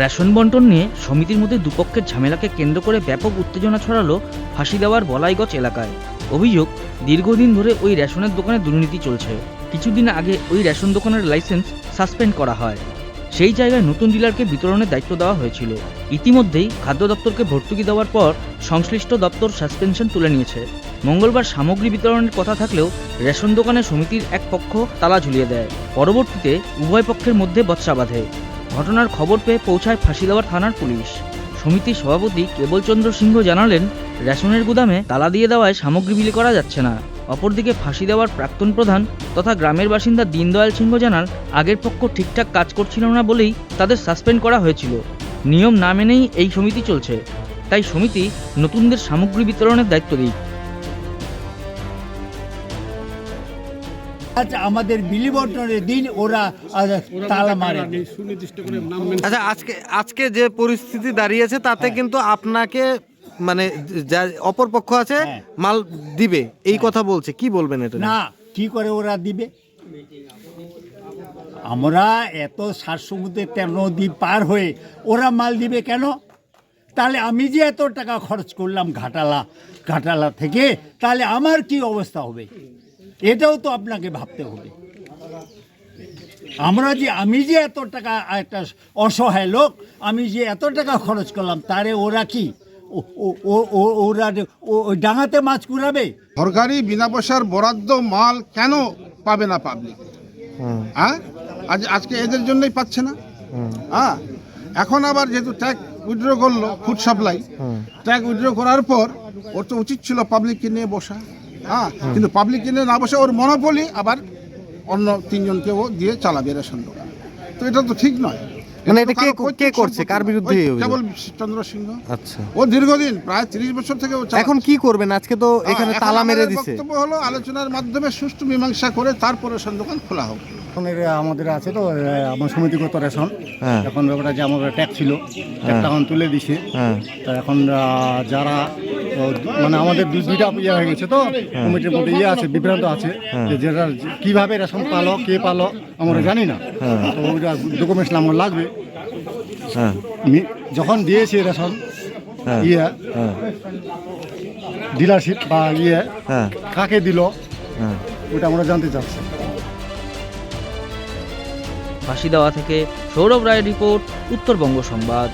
Ration বন্টন নিয়ে সমিতির মধ্যে দুপক্ষের ঝামেলাকে কেন্দ্র করে ব্যাপক উত্তেজনা ছড়ালো ফাঁসি দেওয়ার বলাইগঞ্জ এলাকায়। অভিযোগ, দীর্ঘদিন ধরে ওই রেশনের দোকানে দুর্নীতি চলছে। কিছুদিন আগে ওই রেশন দোকানের লাইসেন্স সাসপেন্ড করা হয়। সেই জায়গায় নতুন ডিলারকে বিতরণের দায়িত্ব দেওয়া হয়েছিল। ইতিমধ্যেই খাদ্য দপ্তরকে ভর্তুকি দেওয়ার পর সংশ্লিষ্ট দপ্তর সাসপেনশন তুলে নিয়েছে। মঙ্গলবার সামগ্রী বিতরণের কথা থাকলেও রেশন দোকানের সমিতির এক পক্ষ তালা ঝুলিয়ে দেয়। পরবর্তীতে উভয় পক্ষের মধ্যে বৎসা বাঁধে। ঘটনার খবর পেয়ে পৌঁছায় ফাঁসিদেওয়ার থানার পুলিশ। সমিতির সভাপতি কেবলচন্দ্র সিংহ জানালেন, রেশনের গুদামে তালা দিয়ে দেওয়ায় সামগ্রী বিলি করা যাচ্ছে না। অপরদিকে ফাঁসি দেওয়ার প্রাক্তন প্রধান তথা গ্রামের বাসিন্দা দীনদয়াল সিংহ জানান আগের পক্ষ ঠিকঠাক কাজ করছিল না বলেই তাদের সাসপেন্ড করা হয়েছিল। নিয়ম না মেনেই এই সমিতি চলছে। তাই সমিতি নতুনদের সামগ্রী বিতরণের দায়িত্ব দিই আজ আমাদের বিলি বন্টনের দিন ওরা তালা মারে আচ্ছা আজকে আজকে যে পরিস্থিতি দাঁড়িয়েছে তাতে কিন্তু আপনাকে মানে যা অপর পক্ষ আছে হ্যাঁ। মাল দিবে। এই কথা বলছে। কি বলবেন এটা না কি করে ওরা দিবে? আমরা এত সাত সমুদ্রে তেরো নদী পার হয়ে ওরা মাল দিবে কেন? তাহলে আমি যে এত টাকা খরচ করলাম ঘাটালা ঘাটালা থেকে তাহলে আমার কি অবস্থা হবে? এটাও তো আপনাকে ভাবতে হবে। আমরা যে আমি যে এত টাকা একটা অসহায় লোক আমি যে এত টাকা খরচ করলাম তারে ওরা কি ওরা ও- ওই ডাঙাতে মাছ কুড়াবে? সরকারি বিনা পয়সার বরাদ্দ মাল কেন পাবে না পাবলিক হ্যাঁ? আজ আজকে এদের জন্যই পাচ্ছে না? হ্যাঁ? এখন আবার যেহেতু ট্যাগ উইথড্র করল ফুড সাপ্লাই। ট্যাগ উইথড্র করার পর ওর তো উচিত ছিল পাবলিককে নিয়ে বসা। হ্যাঁ? কিন্তু পাবলিককে নিয়ে না বসে ওর মনোপলি আবার অন্য তিনজনকে ও দিয়ে চালাবে রেশন দোকান। তো এটা তো ঠিক নয়। মানে এটা কে কে করছে? কার বিরুদ্ধে? কেবল চন্দ্র সিংহ। আচ্ছা। ও দীর্ঘদিন প্রায় তিরিশ বছর থেকে ও এখন কি করবেন? আজকে তো হ্যাঁ, এখানে তালা মেরে আমাদের দিছে। বক্তব্য হলো আলোচনার মাধ্যমে সুষ্ঠু মীমাংসা করে তারপরে দোকান খোলা হোক। এখন এর আমাদের আছে তো আমার সমিতিগত রেশন। হ্যাঁ। এখন ব্যাপারটা যে আমার ট্যাক্স ছিল ট্যাক্সটা এখন তুলে দিছে। হ্যাঁ। তা এখন যারা মানে আমাদের দুইটা ইয়ে হয়ে গেছে তো কমিটির মধ্যে ইয়ে আছে বিভ্রান্ত আছে যে যেটা কীভাবে রেশন পালো কে পালো আমরা জানি না। তো ওইটা ডকুমেন্টস আমার লাগবে। হ্যাঁ। যখন দিয়েছি রেশন হ্যাঁ। ইয়ে হ্যাঁ। ডিলারশিপ বা ইয়ে হ্যাঁ। কাকে দিল হ্যাঁ। ওটা আমরা জানতে চাচ্ছি। ফাঁসি দেওয়া থেকে সৌরভ রায়ের রিপোর্ট উত্তরবঙ্গ সংবাদ।